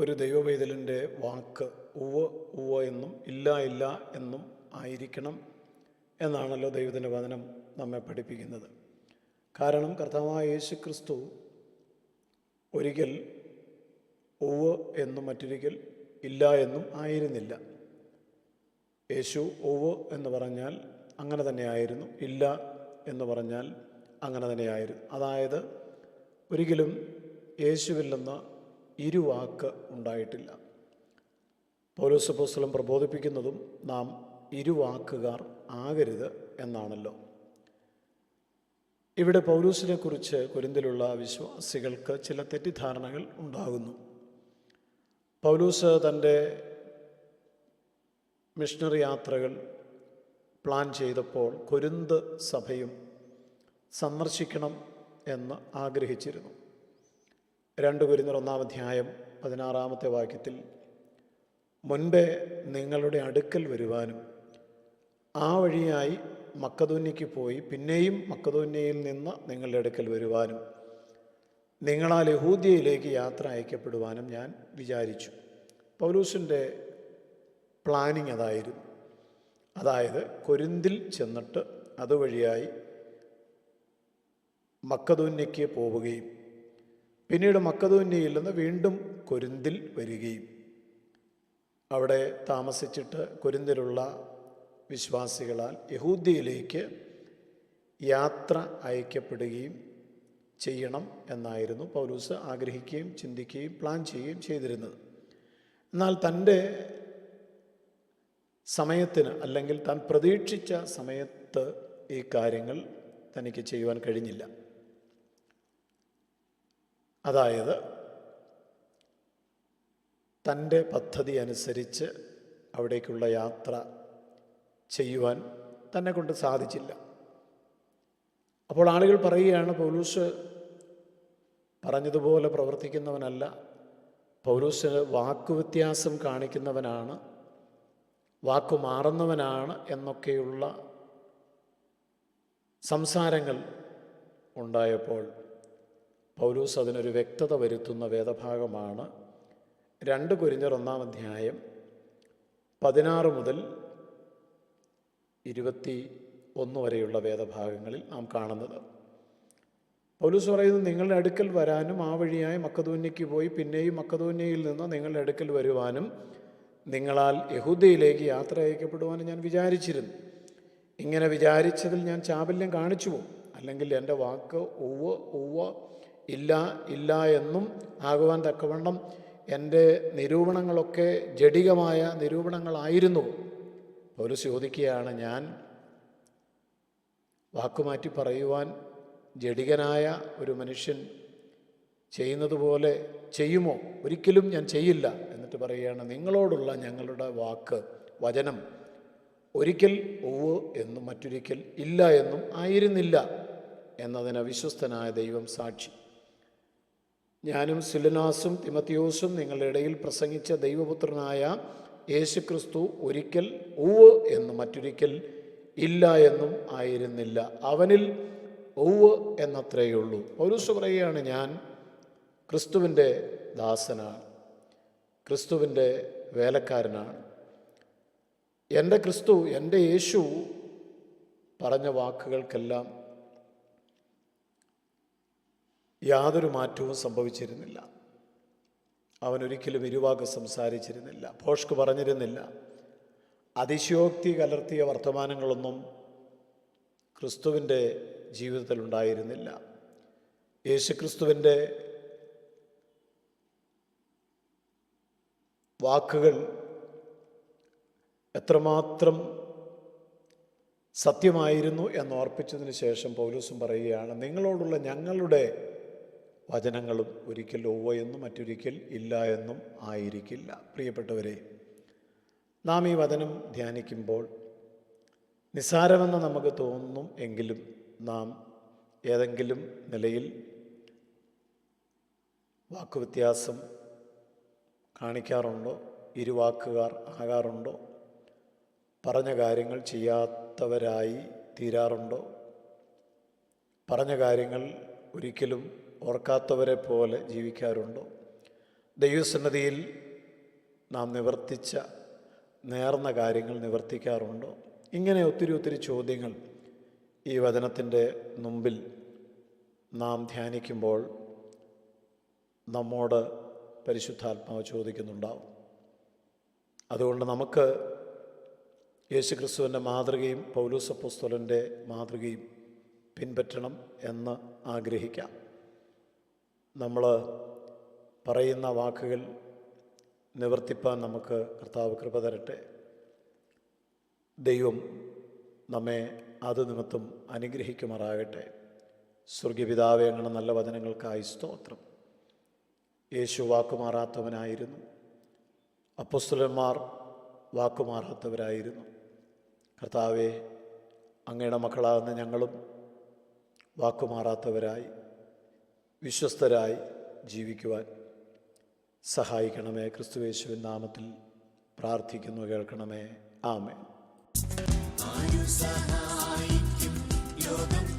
ഒരു ദൈവവേദലിന്റെ വാക്ക് ഉവ്വ് ഉവ്വ് എന്നും ഇല്ല ഇല്ല എന്നും ആയിരിക്കണം എന്നാണല്ലോ ദൈവത്തിന്റെ വചനം നമ്മെ പഠിപ്പിക്കുന്നത്. കാരണം കർത്താവായ യേശു ക്രിസ്തു ഒരിക്കൽ ഉവ് എന്നും മറ്റൊരിക്കൽ ഇല്ല എന്നും ആയിരുന്നില്ല. യേശു ഉവ് എന്ന് പറഞ്ഞാൽ അങ്ങനെ തന്നെയായിരുന്നു ഇല്ല എന്ന് പറഞ്ഞാൽ അങ്ങനെ തന്നെയായിരുന്നു അതായത് ഒരിക്കലും യേശുവിൽ നിന്ന് ഇരുവാക്ക് ഉണ്ടായിട്ടില്ല. പൗലോസ് പുസ്തകം പ്രബോധിപ്പിക്കുന്നതും നാം ഇരുവാക്കുകാർ ആകരുത് എന്നാണല്ലോ. ഇവിടെ പൗലൂസിനെ കുറിച്ച് കുരിന്തിലുള്ള വിശ്വാസികൾക്ക് ചില തെറ്റിദ്ധാരണകൾ ഉണ്ടാകുന്നു. പൗലൂസ് തന്റെ മിഷണറി യാത്രകൾ പ്ലാൻ ചെയ്തപ്പോൾ കൊരുന്ത് സഭയും സന്ദർശിക്കണം എന്ന് ആഗ്രഹിച്ചിരുന്നു. രണ്ട് കുരുന്നർ ഒന്നാം അധ്യായം പതിനാറാമത്തെ വാക്യത്തിൽ മുൻപേ നിങ്ങളുടെ അടുക്കൽ വരുവാനും ആ വഴിയായി മക്കതോന്യയ്ക്ക് പോയി പിന്നെയും മക്കതോന്യയിൽ നിന്ന് നിങ്ങളുടെ അടുക്കൽ വരുവാനും നിങ്ങളാൽ യഹൂദ്യയിലേക്ക് യാത്ര അയക്കപ്പെടുവാനും ഞാൻ വിചാരിച്ചു. പൗലൂസിന്റെ പ്ലാനിങ് അതായിരുന്നു. അതായത് കൊരിന്തിൽ ചെന്നിട്ട് അതുവഴിയായി മക്കതോന്യയ്ക്ക് പോവുകയും പിന്നീട് മക്കതൂന്യയിൽ നിന്ന് വീണ്ടും കൊരിന്തിൽ വരികയും അവിടെ താമസിച്ചിട്ട് കൊരിന്തിലുള്ള വിശ്വാസികളാൽ യഹൂദ്യയിലേക്ക് യാത്ര അയക്കപ്പെടുകയും ചെയ്യണം എന്നായിരുന്നു പൗലൂസ് ആഗ്രഹിക്കുകയും ചിന്തിക്കുകയും പ്ലാൻ ചെയ്യുകയും ചെയ്തിരുന്നത്. എന്നാൽ തന്റെ സമയത്തിന് അല്ലെങ്കിൽ താൻ പ്രതീക്ഷിച്ച സമയത്ത് ഈ കാര്യങ്ങൾ തനിക്ക് ചെയ്യുവാൻ കഴിഞ്ഞില്ല. അതായത് തന്റെ പദ്ധതി അനുസരിച്ച് അവിടേക്കുള്ള യാത്ര ചെയ്യുവാൻ തന്നെ കൊണ്ട് സാധിച്ചില്ല. അപ്പോൾ ആളുകൾ പറയുകയാണ് പൗലൂസ് പറഞ്ഞതുപോലെ പ്രവർത്തിക്കുന്നവനല്ല. പൗലൂസ് വാക്കുവ്യത്യാസം കാണിക്കുന്നവനാണ് വാക്കു മാറുന്നവനാണ് എന്നൊക്കെയുള്ള സംസാരങ്ങൾ ഉണ്ടായപ്പോൾ പൗലൂസ് അതിനൊരു വ്യക്തത വരുത്തുന്ന വേദഭാഗമാണ്. രണ്ട് കുരിഞ്ഞർ ഒന്നാം അധ്യായം പതിനാറ് മുതൽ ഇരുപത്തി ഒന്ന് വരെയുള്ള വേദഭാഗങ്ങളിൽ നാം കാണുന്നത്. പൗലൂസ് പറയുന്നത് നിങ്ങളുടെ അടുക്കൽ വരാനും ആ വഴിയായി മക്കതൂന്യയ്ക്ക് പോയി പിന്നെയും മക്കതൂന്യയിൽ നിന്ന് നിങ്ങളുടെ അടുക്കൽ വരുവാനും നിങ്ങളാൽ യഹൂദയിലേക്ക് യാത്ര അയക്കപ്പെടുവാനും ഞാൻ വിചാരിച്ചിരുന്നു. ഇങ്ങനെ വിചാരിച്ചതിൽ ഞാൻ ചാബല്യം കാണിച്ചു പോകും അല്ലെങ്കിൽ എന്റെ വാക്ക് ഒവ്വ ഉവ്വ് ഇല്ല ഇല്ല എന്നും ആകുവാൻ തക്കവണ്ണം എന്റെ നിരൂപണങ്ങളൊക്കെ ജഡികമായ നിരൂപണങ്ങളായിരുന്നു. പൗലൂസ് ചോദിക്കുകയാണ് ഞാൻ വാക്കുമാറ്റി പറയുവാൻ ജഡികനായ ഒരു മനുഷ്യൻ ചെയ്യുന്നത് പോലെ ചെയ്യുമോ? ഒരിക്കലും ഞാൻ ചെയ്യില്ല എന്നിട്ട് പറയുകയാണ് നിങ്ങളോടുള്ള ഞങ്ങളുടെ വാക്ക് വചനം ഒരിക്കൽ ഒവ് എന്നും മറ്റൊരിക്കൽ ഇല്ല എന്നും ആയിരുന്നില്ല എന്നതിന് വിശ്വസ്തനായ ദൈവം സാക്ഷി. ഞാനും സുലനാസും തിമത്തിയോസും നിങ്ങളുടെ ഇടയിൽ പ്രസംഗിച്ച ദൈവപുത്രനായ യേശു ക്രിസ്തു ഒരിക്കൽ ഉവ് എന്ന് മറ്റൊരിക്കൽ ഇല്ല എന്നും ആയിരുന്നില്ല. അവനിൽ ഉവ് എന്നത്രയുള്ളൂ പൗരൂസ് പറയുകയാണ് ഞാൻ ക്രിസ്തുവിന്റെ ദാസനാണ്. ക്രിസ്തുവിന്റെ വേലക്കാരനാണ്. എന്റെ ക്രിസ്തു എന്റെ യേശു പറഞ്ഞ വാക്കുകൾക്കെല്ലാം യാതൊരു മാറ്റവും സംഭവിച്ചിരുന്നില്ല. അവൻ ഒരിക്കലും ഇരുവാക്ക് സംസാരിച്ചിരുന്നില്ല. ഭോഷ്ക്ക് പറഞ്ഞിരുന്നില്ല. അതിശയോക്തി കലർത്തിയ വർത്തമാനങ്ങളൊന്നും ക്രിസ്തുവിന്റെ ജീവിതത്തിൽ ഉണ്ടായിരുന്നില്ല യേശുക്രിസ്തുവിന്റെ വാക്കുകൾ എത്രമാത്രം സത്യമായിരുന്നു എന്ന് ഓർപ്പിച്ചതിന് ശേഷം പൗലൂസും പറയുകയാണ് നിങ്ങളോടുള്ള ഞങ്ങളുടെ വചനങ്ങളും ഒരിക്കൽ ഒവ്വ എന്നും മറ്റൊരിക്കൽ ഇല്ല എന്നും ആയിരിക്കില്ല. പ്രിയപ്പെട്ടവരെ നാം ഈ വചനം ധ്യാനിക്കുമ്പോൾ നിസ്സാരമെന്ന് നമുക്ക് തോന്നും എങ്കിലും നാം ഏതെങ്കിലും നിലയിൽ വാക്കുവ്യത്യാസം കാണിക്കാറുണ്ടോ? ഇരുവാക്കുകാർ ആകാറുണ്ടോ? പറഞ്ഞ കാര്യങ്ങൾ ചെയ്യാത്തവരായി തീരാറുണ്ടോ? പറഞ്ഞ കാര്യങ്ങൾ ഒരിക്കലും ഓർക്കാത്തവരെ പോലെ ജീവിക്കാറുണ്ടോ? ദൈവസന്നതിയിൽ നാം നിവർത്തിച്ച നേർന്ന കാര്യങ്ങൾ നിവർത്തിക്കാറുണ്ടോ? ഇങ്ങനെ ഒത്തിരി ഒത്തിരി ചോദ്യങ്ങൾ ഈ വചനത്തിന്റെ മുമ്പിൽ നാം ധ്യാനിക്കുമ്പോൾ നമ്മോട് പരിശുദ്ധാത്മാവ് ചോദിക്കുന്നുണ്ടാവും. അതുകൊണ്ട് നമുക്ക് യേശുക്രിസ്തുവിന്റെ മാതൃകയും പൗലൂസപ്പുസ്തലന്റെ മാതൃകയും പിൻപറ്റണം എന്ന് ആഗ്രഹിക്കാം. നമ്മൾ പറയുന്ന വാക്കുകൾ നിവർത്തിപ്പാൻ നമുക്ക് കർത്താവ് കൃപ തരട്ടെ. ദൈവം നമ്മെ അത് നിമിത്തം അനുഗ്രഹിക്കുമാറാകട്ടെ. സ്വർഗീപിതാവെ അങ്ങനെ നല്ല വചനങ്ങൾക്കായി സ്തോത്രം. യേശു വാക്കുമാറാത്തവനായിരുന്നു. അപ്പസ്തുലന്മാർ വാക്കുമാറാത്തവരായിരുന്നു. കർത്താവെ അങ്ങയുടെ മക്കളാകുന്ന ഞങ്ങളും വാക്കുമാറാത്തവരായി. വിശ്വസ്തരായി ജീവിക്കുവാൻ സഹായിക്കണമേ. ക്രിസ്തുവേശുവിൻ നാമത്തിൽ പ്രാർത്ഥിക്കുന്നു കേൾക്കണമേ. ആമേ സഹായിക്കും യോഗം